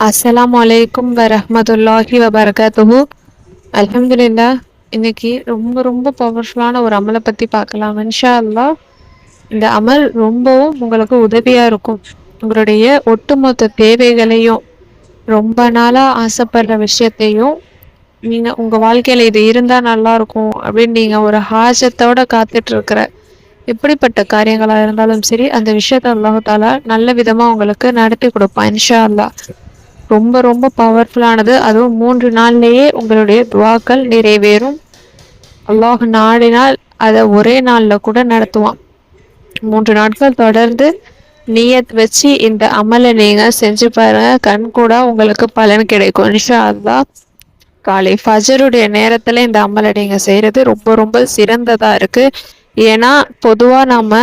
அஸ்லாம் அலைக்கும் வரமத்துல்லாஹி வபரகாத்துஹு அலமதுல்லா இன்னைக்கு ரொம்ப ரொம்ப பவர்ஃபுல்லான ஒரு அமலை பற்றி பார்க்கலாம். இன்ஷா அல்லாஹ் இந்த அமல் ரொம்பவும் உங்களுக்கு உதவியாக இருக்கும். உங்களுடைய ஒட்டுமொத்த தேவைகளையும் ரொம்ப நாளாக ஆசைப்படுற விஷயத்தையும் நீங்கள் உங்கள் வாழ்க்கையில் இது இருந்தால் நல்லாயிருக்கும் அப்படின்னு நீங்கள் ஒரு ஹாஜத்தோட காத்துட்ருக்கிற எப்படிப்பட்ட காரியங்களாக இருந்தாலும் சரி அந்த விஷயத்த அல்லாஹாலா நல்ல விதமாக உங்களுக்கு நடத்தி கொடுப்பான் இன்ஷா அல்லாஹ் ரொம்ப ரொம்ப பவர்ஃபுல்லானது அதுவும் மூன்று நாள்லேயே உங்களுடைய துவாக்கள் நிறைவேறும். அல்லாஹ் நாடினால் அதை ஒரே நாளில் கூட நடத்துவான். மூன்று நாட்கள் தொடர்ந்து நீயத் வச்சு இந்த அமலை நீங்கள் செஞ்சு பாருங்க. கண் கூட உங்களுக்கு பலன் கிடைக்கும். நிஷா அல்லாஹ் காலை ஃபஜருடைய நேரத்தில் இந்த அமலை நீங்கள் செய்கிறது ரொம்ப ரொம்ப சிறந்ததாக இருக்குது ஏன்னா பொதுவாக நம்ம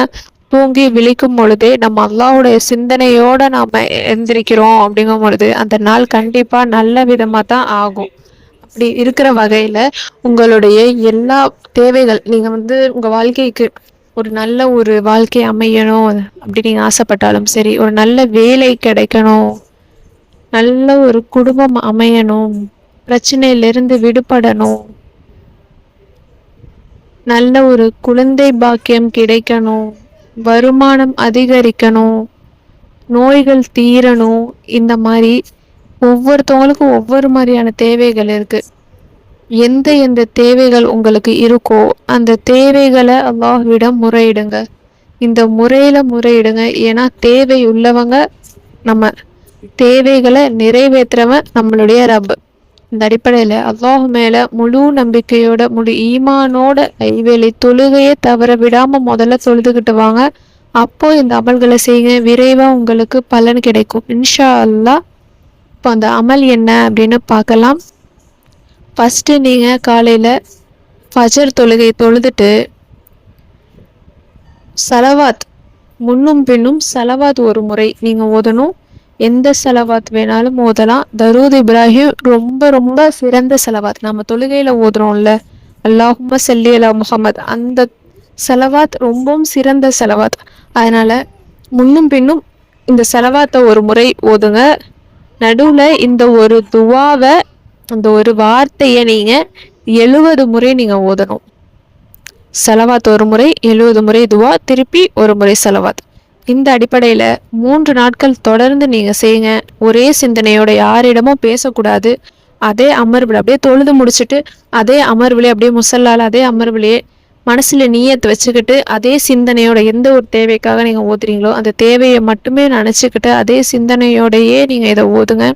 தூங்கி விழிக்கும் பொழுதே நம்ம அல்லாவுடைய சிந்தனையோட நாம எந்திரிக்கிறோம் அப்படிங்கும் பொழுது அந்த நாள் கண்டிப்பா நல்ல விதமா தான் ஆகும். அப்படி இருக்கிற வகையில உங்களுடைய எல்லா தேவைகள் நீங்க வந்து உங்க வாழ்க்கைக்கு ஒரு நல்ல ஒரு வாழ்க்கை அமையணும் அப்படி நீங்க ஆசைப்பட்டாலும் சரி ஒரு நல்ல வேலை கிடைக்கணும் நல்ல ஒரு குடும்பம் அமையணும் பிரச்சனையிலிருந்து விடுபடணும் நல்ல ஒரு குழந்தை பாக்கியம் கிடைக்கணும் வருமானம் அதிகரிக்கணும் நோய்கள் தீரணும் இந்த மாதிரி ஒவ்வொருத்தவங்களுக்கும் ஒவ்வொரு மாதிரியான தேவைகள் இருக்குது எந்த எந்த தேவைகள் உங்களுக்கு இருக்கோ அந்த தேவைகளை அல்லாஹ்விடம் முறையிடுங்க. இந்த முறையில் முறையிடுங்க. ஏன்னா தேவை உள்ளவங்க நம்ம தேவைகளை நிறைவேற்றுறவன் நம்மளுடைய ரப்பு. இந்த அடிப்படையில் அல்லாஹ் மேல முழு நம்பிக்கையோட முழு ஈமானோட ஐவேளை தொழுகையை தவற விடாம முதல்ல தொழுதுகிட்டு வாங்க. அப்போ இந்த அமல்களை செய்யுங்க. விரைவா உங்களுக்கு பலன் கிடைக்கும். இன்ஷா அல்லா இப்போ அந்த அமல் என்ன அப்படின்னு பார்க்கலாம். ஃபஸ்ட்டு நீங்கள் காலையில் ஃபஜர் தொழுகை தொழுதுட்டு சலவாத் முன்னும் பின்னும் சலவாத் ஒரு முறை நீங்கள் ஓதணும். எந்த செலவாத் வேணாலும் ஓதலாம். தரூத் இப்ராஹிம் ரொம்ப ரொம்ப சிறந்த செலவாத் நம்ம தொழுகையில் ஓதுறோம்ல. அல்லாஹும செல்லி அலா முகமது அந்த செலவாத் ரொம்பவும் சிறந்த செலவாத் அதனால் முன்னும் பின்னும் இந்த செலவாத்தை ஒரு முறை ஓதுங்க. நடுவில் இந்த ஒரு துவாவை அந்த ஒரு வார்த்தையை நீங்கள் எழுபது முறை நீங்கள் ஓதணும். செலவாத் ஒரு முறை எழுபது முறை துவா திருப்பி ஒரு முறை செலவாத் இந்த அடிப்படையில் மூன்று நாட்கள் தொடர்ந்து நீங்கள் செய்யுங்க. ஒரே சிந்தனையோட யாரிடமும் பேசக்கூடாது. அதே அமர்வில் அப்படியே தொழுது முடிச்சுட்டு அதே அமர்விலே அப்படியே முசல்லால் அதே அமர்வுலேயே மனசில் நீயத்தை வச்சுக்கிட்டு அதே சிந்தனையோட எந்த ஒரு தேவைக்காக நீங்கள் ஓதுறீங்களோ அந்த தேவையை மட்டுமே நினச்சிக்கிட்டு அதே சிந்தனையோடையே நீங்கள் இதை ஓதுங்க.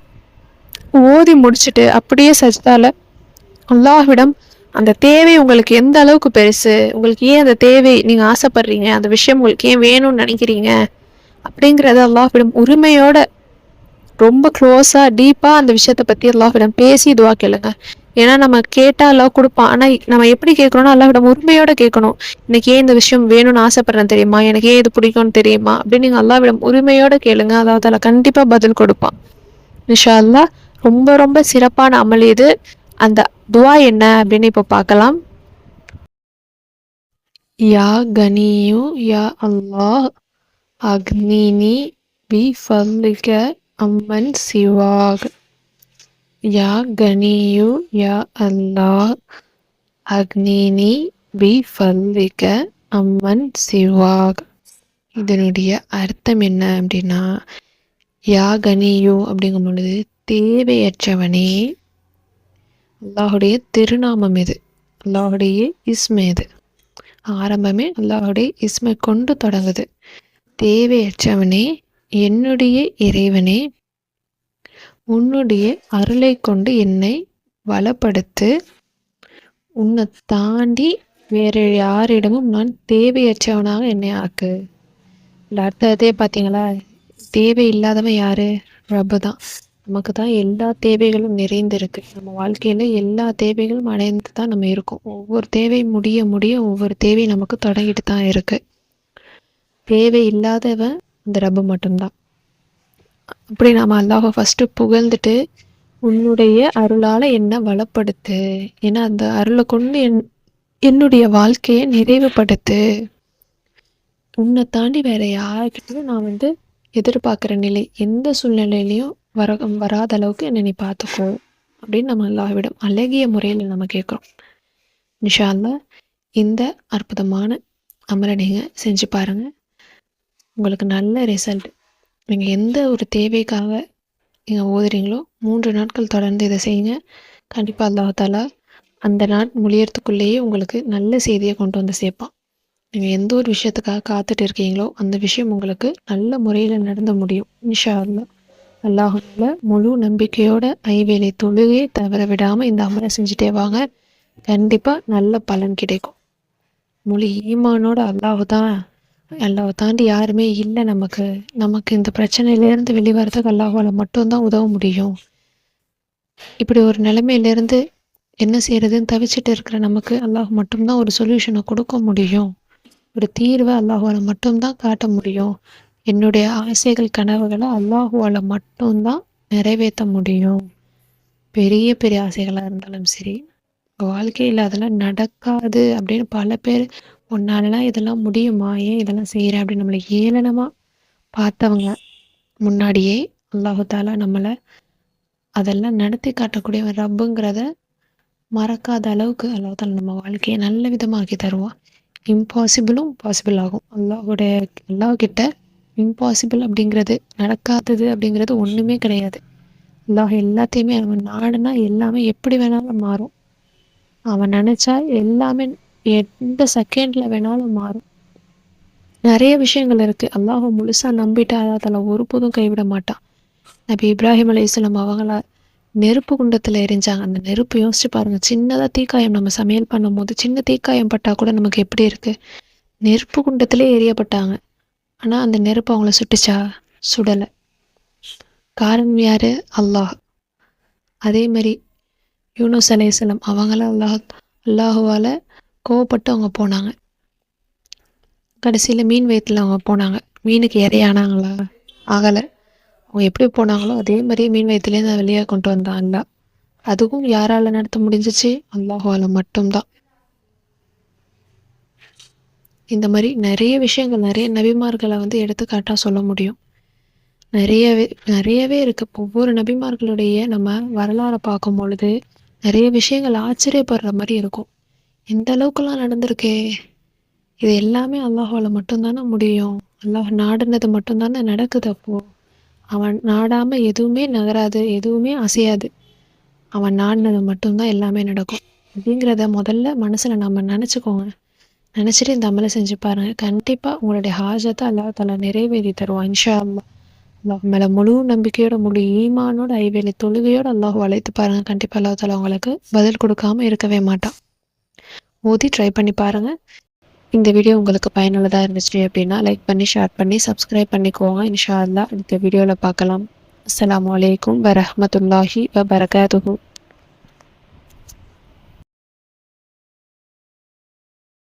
ஓதி முடிச்சுட்டு அப்படியே சஜ்தால அல்லாஹ்விடம் அந்த தேவை உங்களுக்கு எந்த அளவுக்கு பெருசு? உங்களுக்கு ஏன் அந்த தேவை நீங்கள் ஆசைப்படுறீங்க? அந்த விஷயம் உங்களுக்கு ஏன் வேணும்னு நினைக்கிறீங்க? அப்படிங்கிறத அல்லாஹ்விடம் உரிமையோட ரொம்ப க்ளோஸாக டீப்பாக அந்த விஷயத்தை பற்றி அல்லாஹ்விடம் பேசி இதுவாக கேளுங்க. ஏன்னா நம்ம கேட்டால் அல்லாஹ் கொடுப்பான். ஆனால் நம்ம எப்படி கேட்கணும்னா அல்லாஹ்விடம் உரிமையோட கேட்கணும். எனக்கு ஏன் இந்த விஷயம் வேணும்னு ஆசைப்படுறேன் தெரியுமா? எனக்கு ஏன் இது பிடிக்கும்னு தெரியுமா? அப்படின்னு நீங்கள் அல்லாஹ்விடம் உரிமையோட கேளுங்க. அதாவது அதில் கண்டிப்பாக பதில் கொடுப்பான். நிஷா அல்லாஹ் ரொம்ப ரொம்ப சிறப்பான அமல் இது. அந்த துவா என்ன அப்படின்னு இப்போ பார்க்கலாம். யா கனியு யா அல்லாஹ் அக்னினி பி ஃபல்லிக அம்மன் சிவாக். யா கனியு யா அல்லாஹ் அக்னினி பி ஃபல்லிக அம்மன் சிவாக். இதனுடைய அர்த்தம் என்ன அப்படின்னா யா கனியு அப்படிங்கும் பொழுது தேவையற்றவனே அல்லாஹுடைய திருநாமம் இது. அல்லாஹுடைய இஸ்மை இது. ஆரம்பமே அல்லாஹுடைய இஸ்மை கொண்டு தொடங்குது. தேவையற்றவனே என்னுடைய இறைவனே உன்னுடைய அருளை கொண்டு என்னை வளப்படுத்து. உன்னை தாண்டி வேற யாரிடமும் நான் தேவையற்றவனாக என்னை ஆக்கு. அடுத்ததே பார்த்தீங்களா? தேவை இல்லாதவன் யாரு? ரப்பு தான். நமக்கு தான் எல்லா தேவைகளும் நிறைந்திருக்கு. நம்ம வாழ்க்கையில் எல்லா தேவைகளும் அடைந்து தான் நம்ம இருக்கோம். ஒவ்வொரு தேவை முடிய முடிய ஒவ்வொரு தேவை நமக்கு தொடங்கிட்டு தான் இருக்கு. தேவை இல்லாதவன் அந்த ரப்பு மட்டும்தான். அப்படி நாம் அல்லாஹை ஃபஸ்ட்டு புகழ்ந்துட்டு உன்னுடைய அருளால் என்னை வளப்படுத்து? ஏன்னா அந்த அருளை கொண்டு என் என்னுடைய வாழ்க்கையை நிறைவுபடுத்து. உன்னை தாண்டி வேற யார்கிட்டயும் நான் வந்து எதிர்பார்க்குற நிலை எந்த சூழ்நிலையிலையும் வர வராத அளவுக்கு என்னை நீ பார்த்துக்கோ அப்படின்னு நம்ம அல்லாஹ்விடம் அழகிய முறையில் நம்ம கேட்குறோம். நிஷா அல்லாஹ் இந்த அற்புதமான அமலை நீங்கள் செஞ்சு பாருங்கள் உங்களுக்கு நல்ல ரிசல்ட் நீங்கள் எந்த ஒரு தேவைக்காக நீங்கள் ஓதுறீங்களோ மூன்று நாட்கள் தொடர்ந்து இதை செய்யுங்க. கண்டிப்பாக அல்லாஹாலா அந்த நாட் முடியறதுக்குள்ளேயே உங்களுக்கு நல்ல செய்தியை கொண்டு வந்து சேர்ப்பான். நீங்கள் எந்த ஒரு விஷயத்துக்காக காத்துட்டு இருக்கீங்களோ அந்த விஷயம் உங்களுக்கு நல்ல முறையில் நடந்து முடியும். இன்ஷா அல்லா அல்லாஹுல முழு நம்பிக்கையோட ஐவேலை தொழுகை தவற விடாமல் இந்த அமலை செஞ்சுட்டே வாங்க. கண்டிப்பாக நல்ல பலன் கிடைக்கும். முழு ஈமானோட அல்லாஹு தான். அல்லாஹ் தாண்டி யாருமே இல்லை நமக்கு. நமக்கு இந்த பிரச்சனையிலேருந்து வெளிவரதுக்கு அல்லாஹால மட்டும்தான் உதவ முடியும். இப்படி ஒரு நிலைமையிலேருந்து என்ன செய்யறதுன்னு தவிச்சிட்டு இருக்கிற நமக்கு அல்லாஹ் மட்டும்தான் ஒரு சொல்யூஷனை கொடுக்க முடியும். ஒரு தீர்வை அல்லாஹால மட்டும்தான் காட்ட முடியும். என்னுடைய ஆசைகள் கனவுகளை அல்லாஹுவால மட்டும்தான் நிறைவேற்ற முடியும். பெரிய பெரிய ஆசைகளாக இருந்தாலும் சரி உங்கள் வாழ்க்கையில் அதெல்லாம் நடக்காது அப்படின்னு பல பேர் உன்னாலலாம் இதெல்லாம் முடியுமா? ஏன் இதெல்லாம் செய்கிற அப்படின்னு நம்மளை ஏளனமாக பார்த்தவங்க முன்னாடியே அல்லாஹாலா நம்மளை அதெல்லாம் நடத்தி காட்டக்கூடிய ரப்புங்கிறத மறக்காத அளவுக்கு அல்லாஹ் நம்ம வாழ்க்கையை நல்ல விதமாக்கி தருவான். இம்பாசிபிளும் பாசிபிள் ஆகும். அல்லாஹுடைய அல்லாஹ்கிட்ட இம்பாசிபிள் அப்படிங்கிறது நடக்காதது அப்படிங்கிறது ஒன்றுமே கிடையாது. அல்லாஹ் எல்லாத்தையுமே அவன் நாடுனா எல்லாமே எப்படி வேணாலும் மாறும். அவன் நினச்சா எல்லாமே எந்த செகண்டில் வேணாலும் மாறும். நிறைய விஷயங்கள் இருக்குது அல்லாஹ் முழுசாக நம்பிட்டா அதில் ஒருபோதும் கைவிட மாட்டான். நபி இப்ராஹிம் அலையம் அவங்கள நெருப்பு குண்டத்தில் எரிஞ்சாங்க. அந்த நெருப்பு யோசிச்சு பாருங்கள் சின்னதாக தீக்காயம் நம்ம சமையல் பண்ணும்போது சின்ன தீக்காயம் பட்டால் கூட நமக்கு எப்படி இருக்குது நெருப்பு குண்டத்திலே எரியப்பட்டாங்க. ஆனால் அந்த நெருப்பு அவங்கள சுட்டுச்சா? சுடலை. காரணம் யார்? அல்லாஹ். அதே மாதிரி யூனுஸ் அலையம் அவங்களாம் அல்லாஹ் அல்லாஹுவால் கோவப்பட்டு அவங்க போனாங்க. கடைசியில் மீன் வயிற்றுல அவங்க போனாங்க. மீனுக்கு இறையானாங்களா ஆகலை. அவங்க எப்படி போனாங்களோ அதே மாதிரியே மீன் வயிற்றுலேருந்து வெளியே கொண்டு வந்தான் அதுவும் யாரால் நடத்த முடிஞ்சிச்சு? அல்லாஹுவால் மட்டும்தான். இந்த மாதிரி நிறைய விஷயங்கள் நிறைய நபிமார்களை வந்து எடுத்துக்காட்டாக சொல்ல முடியும். நிறையவே நிறையவே இருக்குது ஒவ்வொரு நபிமார்களுடைய நம்ம வரலாறை பார்க்கும் பொழுது நிறைய விஷயங்கள் ஆச்சரியப்படுற மாதிரி இருக்கும். இந்த அளவுக்குலாம் நடந்திருக்கே? இது எல்லாமே அல்லாஹால மட்டும்தானே முடியும். அல்லாஹ் நாடுனது மட்டும்தானே நடக்குது அப்போது அவன் நாடாமல் எதுவுமே நகராது எதுவுமே அசையாது. அவன் நாடினது மட்டும்தான் எல்லாமே நடக்கும். அப்படிங்கிறத முதல்ல மனசில் நம்ம நினச்சிக்கோங்க. நினச்சிட்டு இந்த அமலை செஞ்சு பாருங்கள் கண்டிப்பாக உங்களுடைய ஹாஜத்தை அல்லா தலா நிறைவேறி தருவான் இன்ஷா அல்லா அல்லாஹ் மேலே முழு நம்பிக்கையோட முழு ஈமானோட ஐவேலி தொழுகையோடு அல்லாஹ் அழைத்து பாருங்கள் கண்டிப்பாக அல்லா தலா உங்களுக்கு பதில் கொடுக்காம இருக்கவே மாட்டான். மோதி ட்ரை பண்ணி பாருங்கள் இந்த வீடியோ உங்களுக்கு பயனுள்ளதாக இருந்துச்சு அப்படின்னா லைக் பண்ணி ஷேர் பண்ணி சப்ஸ்கிரைப் பண்ணிக்கோங்க. இன்ஷா அல்லா அடுத்த வீடியோவில் பார்க்கலாம். அஸ்லாம் வலைக்கம் வரமத்துல்லாஹி வபரகாத்துஹூ.